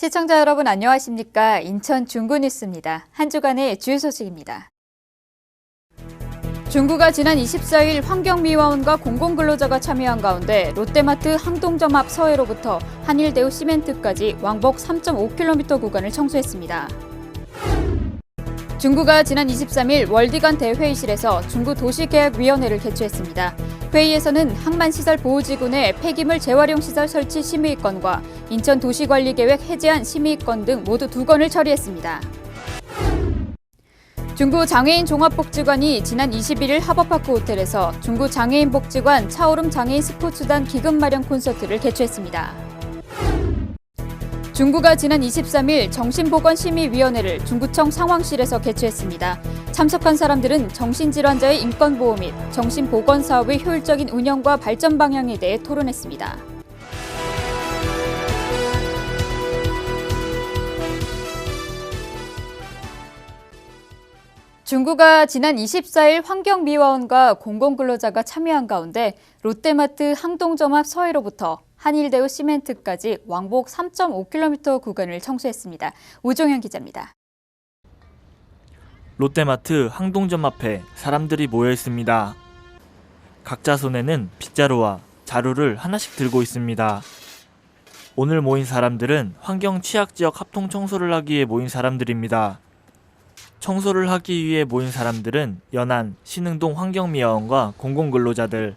시청자 여러분 안녕하십니까? 인천 중구 뉴스입니다. 한 주간의 주요 소식입니다. 중구가 지난 24일 환경미화원과 공공근로자가 참여한 가운데 롯데마트 항동점 앞 서해로부터 한일대우 시멘트까지 왕복 3.5km 구간을 청소했습니다. 중구가 지난 23일 월디간 대회의실에서 중구 도시계획위원회를 개최했습니다. 회의에서는 항만시설 보호지구 내 폐기물 재활용 시설 설치 심의건과 인천 도시관리계획 해제안 심의건 등 모두 두 건을 처리했습니다. 중구 장애인 종합복지관이 지난 21일 하버파크 호텔에서 중구 장애인 복지관 차오름 장애인 스포츠단 기금 마련 콘서트를 개최했습니다. 중구가 지난 23일 정신보건심의위원회를 중구청 상황실에서 개최했습니다. 참석한 사람들은 정신질환자의 인권보호 및 정신보건 사업의 효율적인 운영과 발전 방향에 대해 토론했습니다. 중구가 지난 24일 환경미화원과 공공근로자가 참여한 가운데 롯데마트 항동점 앞 서해로부터 한일대우 시멘트까지 왕복 3.5km 구간을 청소했습니다. 우종현 기자입니다. 롯데마트 항동점 앞에 사람들이 모여 있습니다. 각자 손에는 빗자루와 자루를 하나씩 들고 있습니다. 오늘 모인 사람들은 환경 취약 지역 합동 청소를 하기 위해 모인 사람들입니다. 청소를 하기 위해 모인 사람들은 연안, 신흥동 환경미화원과 공공근로자들,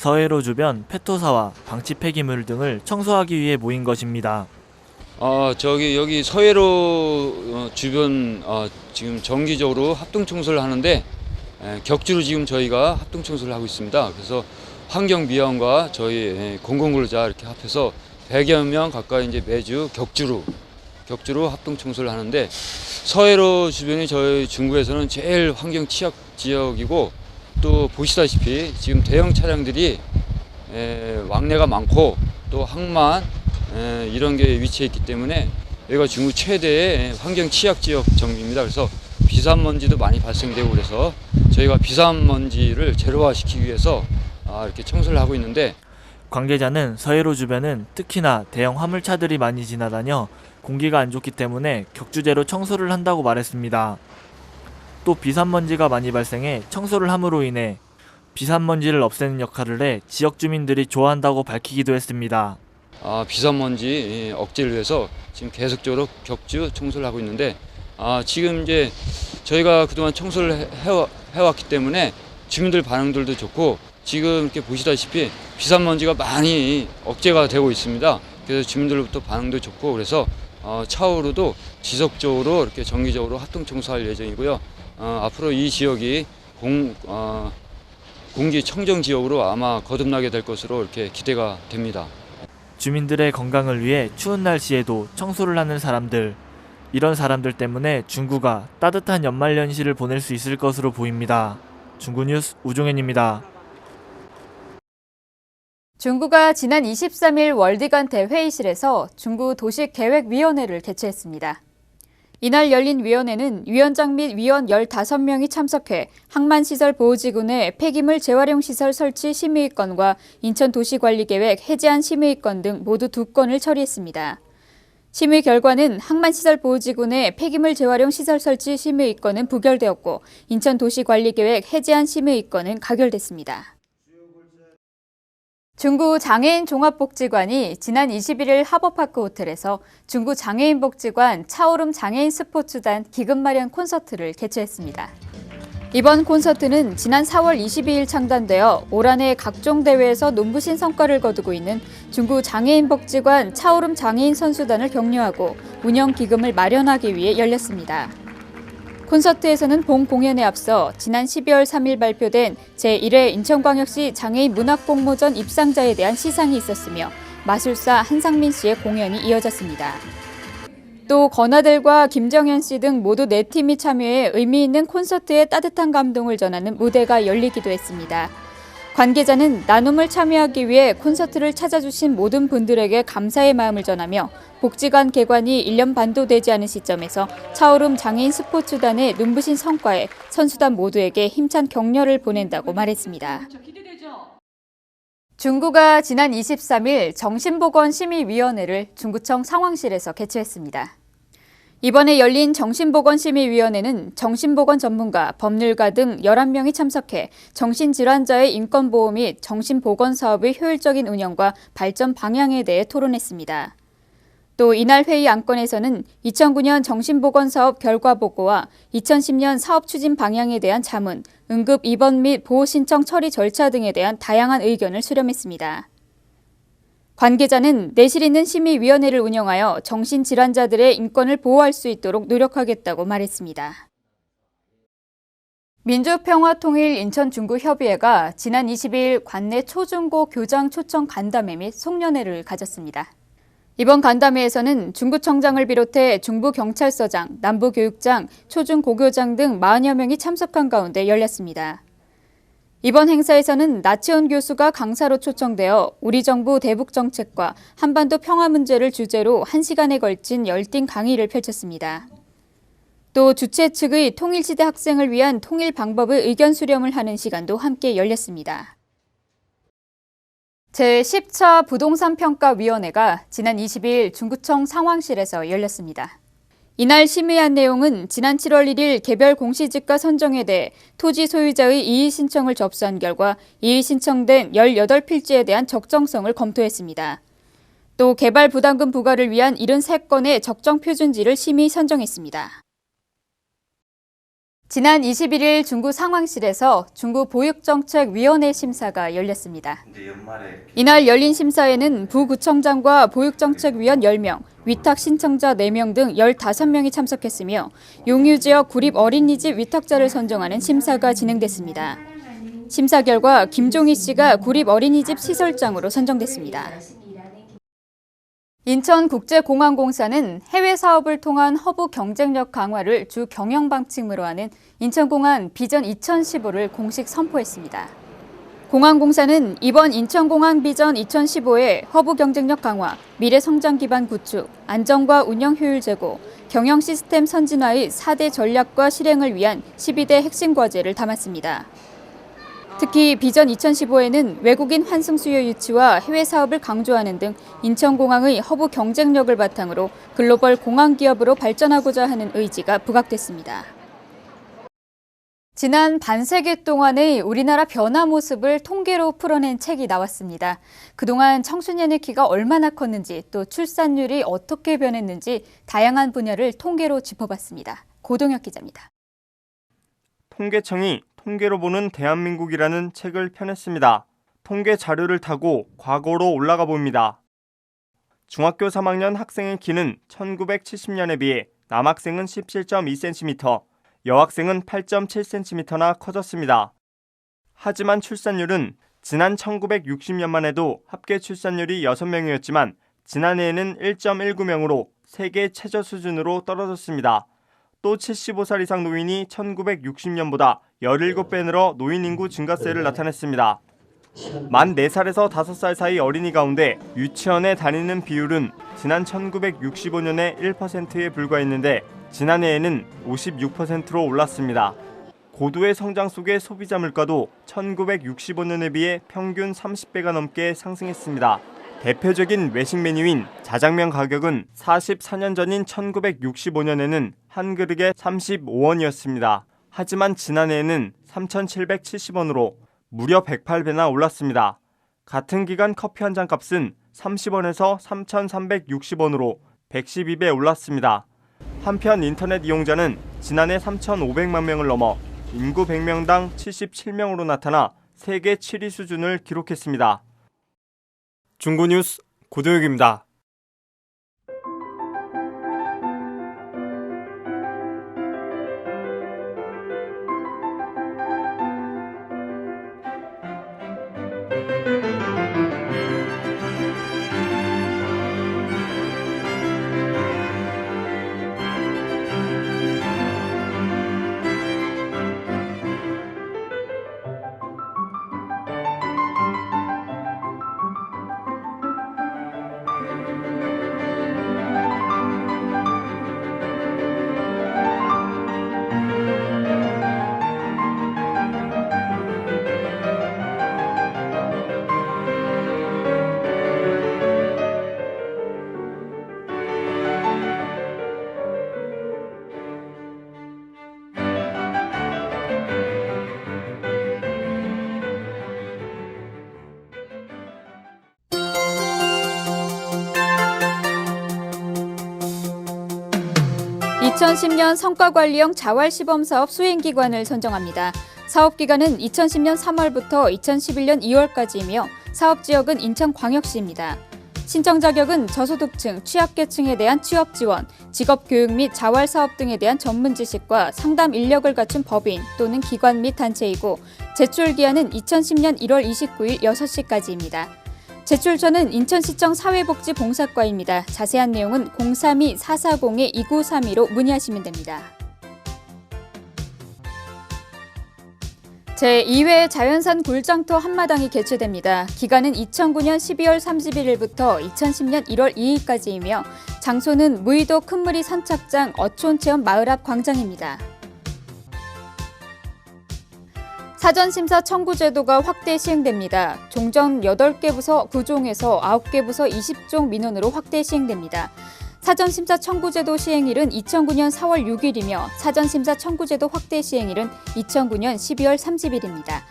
서해로 주변 페토사와 방치 폐기물 등을 청소하기 위해 모인 것입니다. 어, 저기 여기 서해로 어, 주변 어, 지금 정기적으로 합동 청소를 하는데 에, 격주로 지금 저희가 합동 청소를 하고 있습니다. 그래서 환경미화원과 저희 에, 공공근로자 이렇게 합해서 100여 명 가까이 이제 매주 격주로 격주로 합동 청소를 하는데 서해로 주변이 저희 중구에서는 제일 환경 취약 지역이고 또 보시다시피 지금 대형 차량들이 에, 왕래가 많고 또 항만 에, 이런 게 위치해 있기 때문에 여기가 중국 최대의 환경 취약 지역 정비입니다. 그래서 비산먼지도 많이 발생되고 그래서 저희가 비산먼지를 제로화시키기 위해서 아, 이렇게 청소를 하고 있는데 관계자는 서해로 주변은 특히나 대형 화물차들이 많이 지나다녀 공기가 안 좋기 때문에 격주제로 청소를 한다고 말했습니다. 또 비산먼지가 많이 발생해 청소를 함으로 인해 비산먼지를 없애는 역할을 해 지역 주민들이 좋아한다고 밝히기도 했습니다. 아, 비산먼지 예, 억제를 위해서 지금 계속적으로 격주 청소를 하고 있는데 아, 지금 이제 저희가 그동안 청소를 해- 해와, 해왔 기 때문에 주민들 반응들도 좋고 지금 이렇게 보시다시피 비산먼지가 많이 억제가 되고 있습니다. 그래서 주민들로부터 반응도 좋고 그래서 어, 차후로도 지속적으로 이렇게 정기적으로 합동 청소할 예정이고요. 어, 앞으로 이 지역이 공, 어, 공기 청정 지역으로 아마 거듭나게 될 것으로 이렇게 기대가 됩니다. 주민들의 건강을 위해 추운 날씨에도 청소를 하는 사람들. 이런 사람들 때문에 중구가 따뜻한 연말 연시를 보낼 수 있을 것으로 보입니다. 중구 뉴스 우종현입니다. 중구가 지난 23일 월디간 대회의실에서 중구 도시계획위원회를 개최했습니다. 이날 열린 위원회는 위원장 및 위원 15명이 참석해 항만시설 보호지구 내 폐기물 재활용 시설 설치 심의건과 인천도시관리계획 해제안 심의건 등 모두 두 건을 처리했습니다. 심의 결과는 항만시설 보호지구 내 폐기물 재활용 시설 설치 심의건은 부결되었고 인천도시관리계획 해제안 심의건은 가결됐습니다. 중구 장애인 종합복지관이 지난 21일 하버파크 호텔에서 중구 장애인 복지관 차오름 장애인 스포츠단 기금 마련 콘서트를 개최했습니다. 이번 콘서트는 지난 4월 22일 창단되어 올 한해 각종 대회에서 눈부신 성과를 거두고 있는 중구 장애인 복지관 차오름 장애인 선수단을 격려하고 운영 기금을 마련하기 위해 열렸습니다. 콘서트에서는 본 공연에 앞서 지난 12월 3일 발표된 제1회 인천광역시 장애인 문학공모전 입상자에 대한 시상이 있었으며 마술사 한상민 씨의 공연이 이어졌습니다. 또 건아들과 김정현 씨 등 모두 네 팀이 참여해 의미 있는 콘서트에 따뜻한 감동을 전하는 무대가 열리기도 했습니다. 관계자는 나눔을 참여하기 위해 콘서트를 찾아주신 모든 분들에게 감사의 마음을 전하며 복지관 개관이 1년 반도 되지 않은 시점에서 차오름 장애인 스포츠단의 눈부신 성과에 선수단 모두에게 힘찬 격려를 보낸다고 말했습니다. 중구가 지난 23일 정신보건심의위원회를 중구청 상황실에서 개최했습니다. 이번에 열린 정신보건심의위원회는 정신보건 전문가, 법률가 등 11명이 참석해 정신질환자의 인권보호 및 정신보건 사업의 효율적인 운영과 발전 방향에 대해 토론했습니다. 또 이날 회의 안건에서는 2009년 정신보건사업 결과보고와 2010년 사업 추진 방향에 대한 자문, 응급 입원 및 보호 신청 처리 절차 등에 대한 다양한 의견을 수렴했습니다. 관계자는 내실 있는 심의위원회를 운영하여 정신질환자들의 인권을 보호할 수 있도록 노력하겠다고 말했습니다. 민주평화통일 인천중구협의회가 지난 20일 관내 초중고 교장 초청 간담회 및 송년회를 가졌습니다. 이번 간담회에서는 중구청장을 비롯해 중부경찰서장, 남부교육장, 초중고교장 등 40여 명이 참석한 가운데 열렸습니다. 이번 행사에서는 나치원 교수가 강사로 초청되어 우리 정부 대북 정책과 한반도 평화 문제를 주제로 1시간에 걸친 열띤 강의를 펼쳤습니다. 또 주최 측의 통일시대 학생을 위한 통일 방법의 의견 수렴을 하는 시간도 함께 열렸습니다. 제10차 부동산평가위원회가 지난 20일 중구청 상황실에서 열렸습니다. 이날 심의한 내용은 지난 7월 1일 개별 공시지가 선정에 대해 토지 소유자의 이의 신청을 접수한 결과 이의 신청된 18필지에 대한 적정성을 검토했습니다. 또 개발 부담금 부과를 위한 73건의 적정 표준지를 심의 선정했습니다. 지난 21일 중구 상황실에서 중구 보육정책위원회 심사가 열렸습니다. 이날 열린 심사에는 부구청장과 보육정책위원 10명, 위탁 신청자 4명 등 15명이 참석했으며 용유지역 구립 어린이집 위탁자를 선정하는 심사가 진행됐습니다. 심사 결과 김종희 씨가 구립 어린이집 시설장으로 선정됐습니다. 인천국제공항공사는 해외 사업을 통한 허브 경쟁력 강화를 주 경영 방침으로 하는 인천공항 비전 2015를 공식 선포했습니다. 공항공사는 이번 인천공항 비전 2015의 허브 경쟁력 강화, 미래 성장 기반 구축, 안정과 운영 효율 제고, 경영 시스템 선진화의 4대 전략과 실행을 위한 12대 핵심 과제를 담았습니다. 특히 비전 2015에는 외국인 환승 수요 유치와 해외 사업을 강조하는 등 인천공항의 허브 경쟁력을 바탕으로 글로벌 공항 기업으로 발전하고자 하는 의지가 부각됐습니다. 지난 반세기 동안의 우리나라 변화 모습을 통계로 풀어낸 책이 나왔습니다. 그동안 청소년의 키가 얼마나 컸는지 또 출산율이 어떻게 변했는지 다양한 분야를 통계로 짚어봤습니다. 고동혁 기자입니다. 통계청이 통계로 보는 대한민국이라는 책을 펴냈습니다. 통계 자료를 타고 과거로 올라가 봅니다. 중학교 3학년 학생의 키는 1970년에 비해 남학생은 17.2cm, 여학생은 8.7cm나 커졌습니다. 하지만 출산율은 지난 1960년만 해도 합계 출산율이 6명이었지만 지난해에는 1.19명으로 세계 최저 수준으로 떨어졌습니다. 또 75살 이상 노인이 1960년보다 17배 늘어 노인 인구 증가세를 나타냈습니다. 만 4살에서 5살 사이 어린이 가운데 유치원에 다니는 비율은 지난 1965년에 1%에 불과했는데 지난해에는 56%로 올랐습니다. 고도의 성장 속의 소비자 물가도 1965년에 비해 평균 30배가 넘게 상승했습니다. 대표적인 외식 메뉴인 자장면 가격은 44년 전인 1965년에는 한 그릇에 35원이었습니다. 하지만 지난해에는 3,770원으로 무려 108배나 올랐습니다. 같은 기간 커피 한 잔 값은 30원에서 3,360원으로 112배 올랐습니다. 한편 인터넷 이용자는 지난해 3,500만 명을 넘어 인구 100명당 77명으로 나타나 세계 7위 수준을 기록했습니다. 중고뉴스 고도혁입니다. 2010년 성과관리형 자활시범사업 수행기관을 선정합니다. 사업기간은 2010년 3월부터 2011년 2월까지이며 사업지역은 인천광역시입니다. 신청 자격은 저소득층, 취약계층에 대한 취업 지원, 직업 교육 및 자활 사업 등에 대한 전문 지식과 상담 인력을 갖춘 법인 또는 기관 및 단체이고 제출 기한은 2010년 1월 29일 6시까지입니다. 제출처는 인천시청 사회복지봉사과입니다. 자세한 내용은 032-440-2932로 문의하시면 됩니다. 제2회 자연산 굴장터 한마당이 개최됩니다. 기간은 2009년 12월 31일부터 2010년 1월 2일까지이며 장소는 무의도 큰무리 선착장 어촌체험 마을 앞 광장입니다. 사전심사 청구 제도가 확대 시행됩니다. 종전 8개 부서 9종에서 9개 부서 20종 민원으로 확대 시행됩니다. 사전심사 청구제도 시행일은 2009년 4월 6일이며 사전심사 청구제도 확대 시행일은 2009년 12월 30일입니다.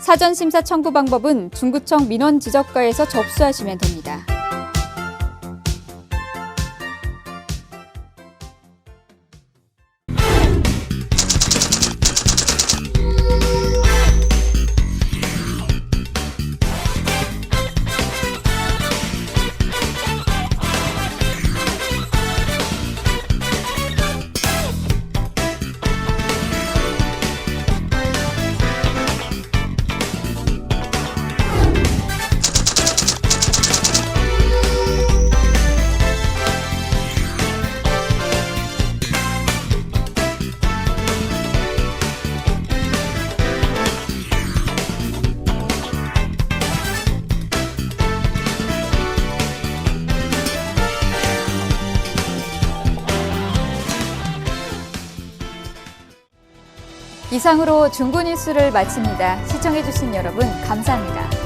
사전심사 청구 방법은 중구청 민원 지적과에서 접수하시면 됩니다. 이상으로 중구 뉴스를 마칩니다. 시청해주신 여러분 감사합니다.